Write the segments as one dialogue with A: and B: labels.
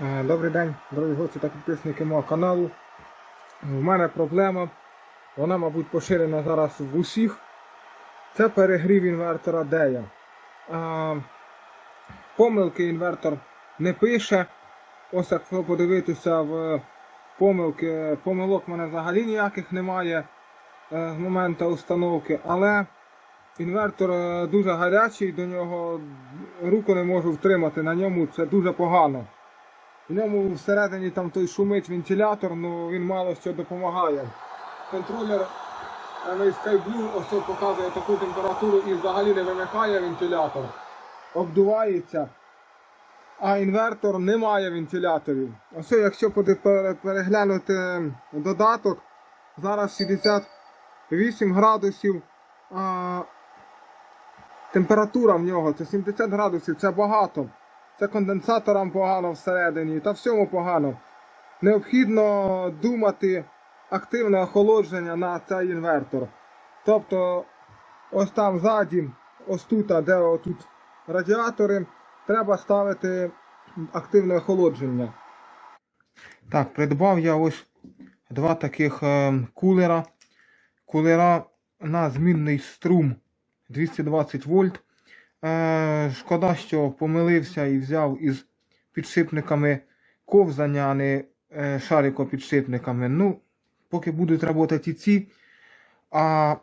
A: Е, Добрий день, дорогі гості та підписники мого каналу. У мене проблема, вона, мабуть, поширена зараз в усіх. Це перегрів інвертора Дея. Е, Помилки інвертор не пише. Ось якщо подивитися в помилки, помилок в мене взагалі ніяких немає е, з моменту установки, але інвертор дуже гарячий, до нього руку не можу втримати на ньому, це дуже погано. В ньому всередині там той шумить вентилятор, ну він мало що допомагає. Контролер MA SkyBlue ось тут показує таку температуру і взагалі не вимикає вентилятор. Обдувається. А інвертор не має вентиляторів. Ось якщо переглянути додаток, зараз 68 градусів. А, температура в нього це 70 градусів, це багато. Це конденсаторам погано всередині, та всьому погано. Необхідно думати активне охолодження на цей інвертор. Тобто, ось там ззаді, ось тут, де отут радіатори, треба ставити активне охолодження. Так, придбав я ось два таких е, кулера. Кулера на змінний струм 220 вольт. Е, шкода, що помилився і взяв із підшипниками ковзання, а не шарикопідшипниками. Ну, поки будуть працювати ці, а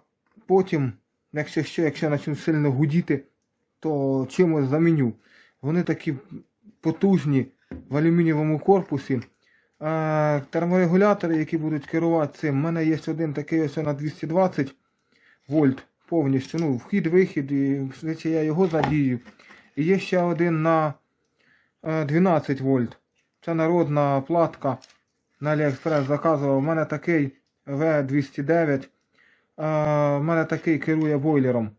A: потім, якщо що, якщо почну сильно гудіти, то чимось заміню. Вони такі потужні в алюмінієвому корпусі. Е, терморегулятори, які будуть керувати цим, у мене є один такий ось на 220 вольт повністю. Ну, вхід-вихід, і звичайно, я його задію. І є ще один на е, 12 вольт. Це народна платка на AliExpress заказував. У мене такий V209. Е, У мене такий керує бойлером.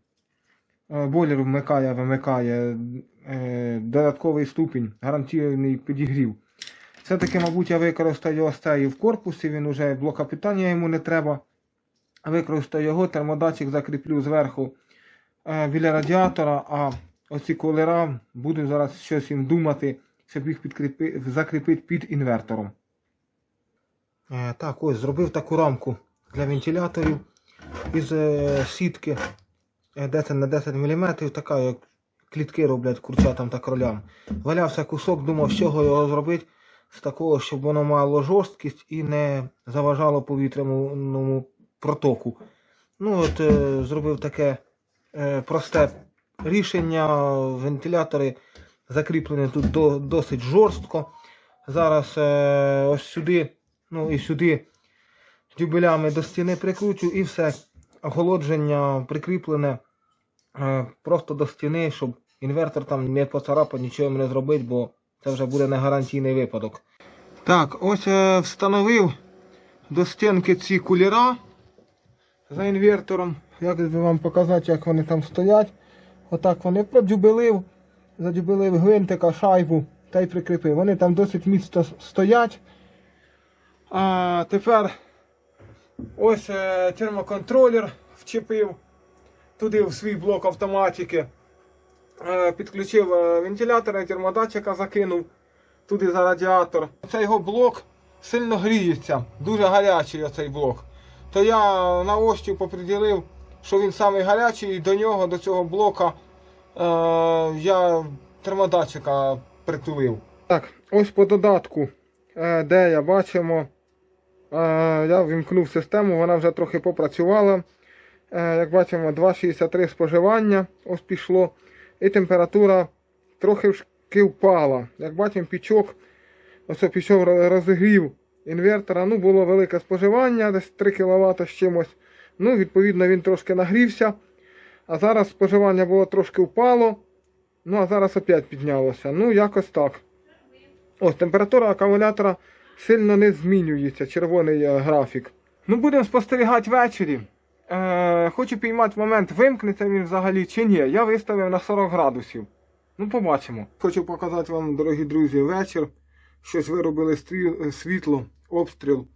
A: Е, Бойлер вмикає, вимикає е, додатковий ступінь, гарантійний підігрів. Все-таки, мабуть, я використаю ось в корпусі, він уже блока питання йому не треба. Використаю його, термодатчик закріплю зверху е, біля радіатора, а оці колера буду зараз щось їм думати, щоб їх закріпити під інвертором. Е, так, ось зробив таку рамку для вентиляторів із е, сітки е, 10 на 10 мм, така як клітки роблять курчатам та кролям. Валявся кусок, думав, з чого його зробити, з такого, щоб воно мало жорсткість і не заважало повітряному протоку. Ну от е, зробив таке е, просте рішення. Вентилятори закріплені тут до, досить жорстко. Зараз е, ось сюди, ну і сюди дюбелями до стіни прикручу і все. Охолодження прикріплене е, просто до стіни, щоб інвертор там не поцарапав, нічого не зробить, бо це вже буде не гарантійний випадок. Так, ось е, встановив до стінки ці кулера за інвертором. Як би вам показати, як вони там стоять. Отак вони продюбелив, задюбелив гвинтика, шайбу та й прикріпив. Вони там досить міцно стоять. А тепер ось е, термоконтролер вчепив туди в свій блок автоматики. Е, підключив е, вентилятор і термодатчика закинув туди за радіатор. Цей його блок сильно гріється, дуже гарячий оцей блок. То я на ощупь поприділив, що він самий гарячий, і до нього, до цього блока, е, я термодатчика притулив. Так, ось по додатку, е, де я бачимо, е, я вімкнув систему, вона вже трохи попрацювала. Е, як бачимо, 2,63 споживання ось пішло. І температура трохи впала. Як бачимо, пічок ось пішов розігрів інвертора. Ну, було велике споживання, десь 3 кВт з чимось. Ну, відповідно, він трошки нагрівся. А зараз споживання було трошки впало. Ну, а зараз опять піднялося. Ну, якось так. Ось, температура акумулятора сильно не змінюється, червоний е, графік. Ну, будемо спостерігати ввечері. Е, хочу піймати момент, вимкнеться він взагалі чи ні. Я виставив на 40 градусів. Ну, побачимо. Хочу показати вам, дорогі друзі, вечір. Щось виробили світло, обстріл.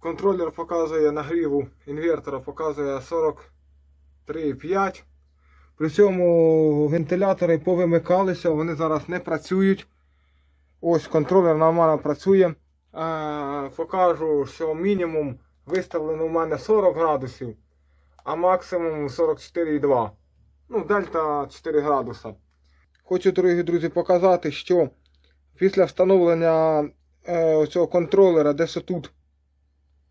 A: Контролер показує нагріву інвертора, показує 43,5. При цьому вентилятори повимикалися, вони зараз не працюють. Ось контролер нормально працює. Е, покажу, що мінімум виставлено у мене 40 градусів, а максимум 44,2. Ну, дельта 4 градуса. Хочу, дорогі друзі, показати, що після встановлення е, цього контролера десь отут,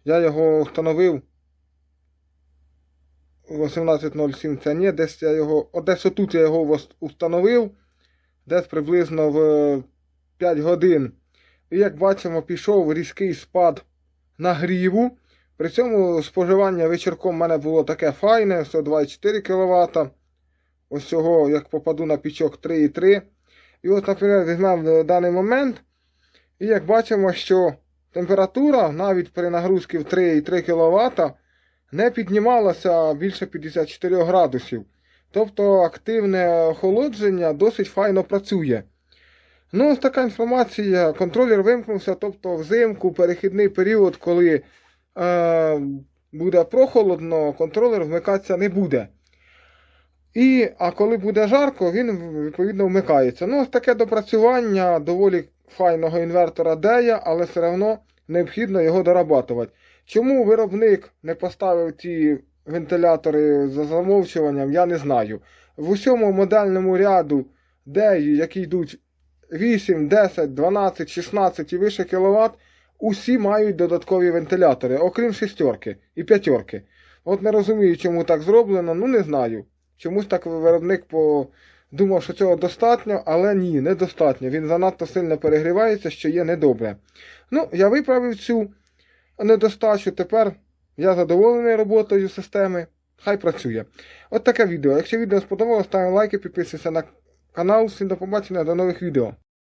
A: я його встановив 18.07 це ні, десь я його, о, десь отут я його установив, десь приблизно в 5 годин. І як бачимо, пішов різкий спад нагріву. При цьому споживання вечірком в мене було таке файне, 124 кВт. Ось цього, як попаду на пічок 3,3. І от, наприклад, візьмемо даний момент. І як бачимо, що температура навіть при нагрузці в 3,3 кВт не піднімалася більше 54 градусів. Тобто активне охолодження досить файно працює. Ну, така інформація. Контролер вимкнувся, тобто взимку перехідний період, коли е, буде прохолодно, контролер вмикатися не буде. І, а коли буде жарко, він відповідно вмикається. Ну, ось таке допрацювання доволі файного інвертора Дея, але все одно необхідно його дорабатувати. Чому виробник не поставив ті вентилятори за замовчуванням, я не знаю. В усьому модельному ряду Деї, які йдуть 8, 10, 12, 16 і вище кВт, усі мають додаткові вентилятори, окрім шістерки і п'ятерки. От не розумію, чому так зроблено, ну не знаю. Чомусь так виробник подумав, що цього достатньо, але ні, недостатньо. Він занадто сильно перегрівається, що є недобре. Ну, я виправив цю недостачу. Тепер я задоволений роботою системи. Хай працює. От таке відео. Якщо відео сподобалось, ставимо лайки, підписуйся на канал. Всім до побачення, до нових відео.